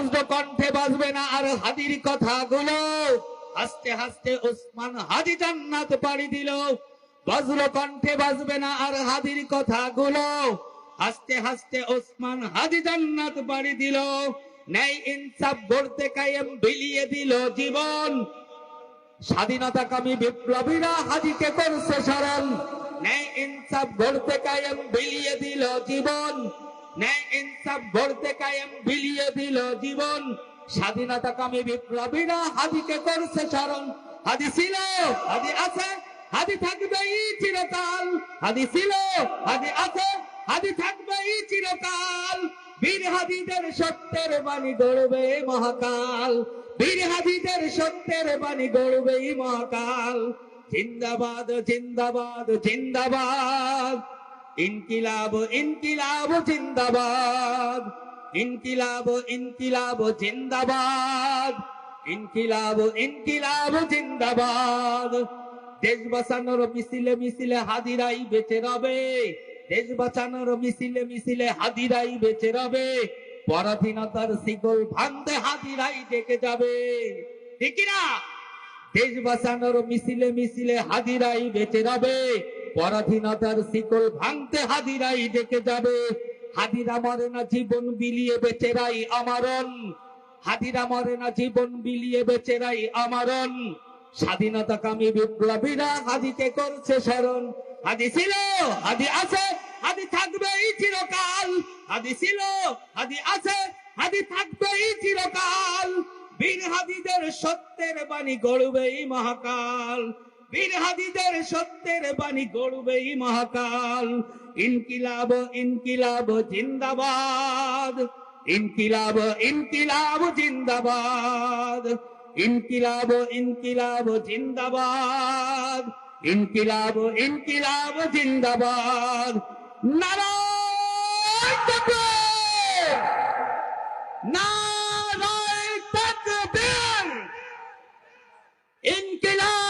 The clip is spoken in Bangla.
বজ্র কণ্ঠে বাজবে না আর হাদির কথাগুলো। হাসতে হাসতে ওসমান হাদি জান্নাত পাড়ি দিল। বজ্র কণ্ঠে বাজবে না আর হাদির কথাগুলো। হাসতে হাসতে ওসমান হাদি জান্নাত পাড়ি দিল। ন্যায় ইনসাফ গড়তে কায়েম বিলিয়ে দিল জীবন। স্বাধীনতা কামী বিপ্লবীরা হাজিকে করছে স্মরণ। ন্যায় ইনসাফ গড়তে কায়েম বিলিয়ে দিল জীবন। চিরকাল। সত্যের বাণী গড়বে মহাকাল। বীর হাদিদের সত্যের বাণী গড়বে মহাকাল। জিন্দাবাদ জিন্দাবাদ জিন্দাবাদ। ইনকিলাব ইনকিলাব জিন্দাবাদ। ইনকিলাব ইনকিলাব জিন্দাবাদ। ইনকিলাব ইনকিলাব জিন্দাবাদ। দেশ বাঁচানোর মিছিলে মিছিলে হাদিরাই বেঁচে রবে। দেশ বাঁচানোর মিছিলে মিছিলে হাদিরাই বেঁচে রবে। পরাধীনতার শিকল ভাঙতে হাজিরাই ডেকে যাবে। ঠিক না দেশ বাঁচানোর মিছিলে মিছিলে হাদিরাই বেঁচে রবে। পরাধীনতার শিকল ভাঙতে হাদিরাই ডেকে যাবে। হাদিরা মরে না, জীবন বিলিয়ে বেচেরাই আমারন হাদিরা মরে না, জীবন বিলিয়ে বেচেরাই আমারন স্বাধীনতা কামী বিপ্লবীরা হাদিকে করছে স্মরণ। হাদি ছিল হাদি আছে হাদি থাকবেই চিরকাল। হাদি ছিল হাদি আছে হাদি থাকবেই চিরকাল। বীর হাদিদের সত্যের বাণী গড়বেই মহাকাল। বীর হাদিদের সত্যের বাণী গড়বেই মহাকাল। ইনকিলাব ইনকিলাব, জিন্দাবাদ। ইনকিলাব ইনকিলাব, জিন্দাবাদ। ইনকিলাব ইনকিলাব, জিন্দাবাদ। ইনকিলাব ইনকিলাব, জিন্দাবাদ। নারায়ণ তাকবীর নারায়ণ তাকবীর ইনকিলাব!